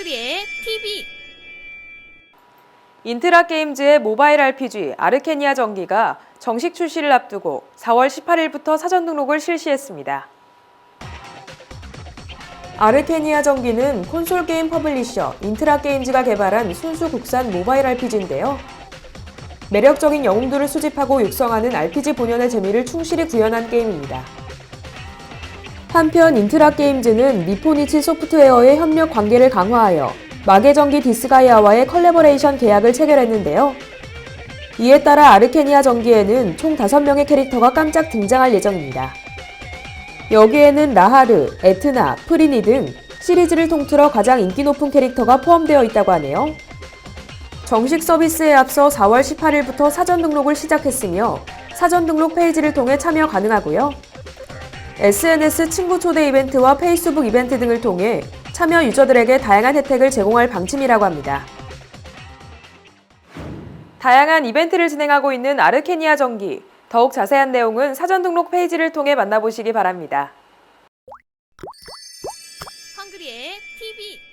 헝그리의 TV 인트라 게임즈의 모바일 RPG 아르케니아 전기가 정식 출시를 앞두고 4월 18일부터 사전 등록을 실시했습니다. 아르케니아 전기는 콘솔 게임 퍼블리셔 인트라 게임즈가 개발한 순수 국산 모바일 RPG인데요. 매력적인 영웅들을 수집하고 육성하는 RPG 본연의 재미를 충실히 구현한 게임입니다. 한편 인트라 게임즈는 미포니치 소프트웨어의 협력 관계를 강화하여 마계전기 디스가이아와의 컬래버레이션 계약을 체결했는데요. 이에 따라 아르케니아 전기에는 총 5명의 캐릭터가 깜짝 등장할 예정입니다. 여기에는 나하르, 에트나, 프리니 등 시리즈를 통틀어 가장 인기 높은 캐릭터가 포함되어 있다고 하네요. 정식 서비스에 앞서 4월 18일부터 사전 등록을 시작했으며 사전 등록 페이지를 통해 참여 가능하고요. SNS 친구 초대 이벤트와 페이스북 이벤트 등을 통해 참여 유저들에게 다양한 혜택을 제공할 방침이라고 합니다. 다양한 이벤트를 진행하고 있는 아르케니아 전기. 더욱 자세한 내용은 사전 등록 페이지를 통해 만나보시기 바랍니다. 헝그리의 TV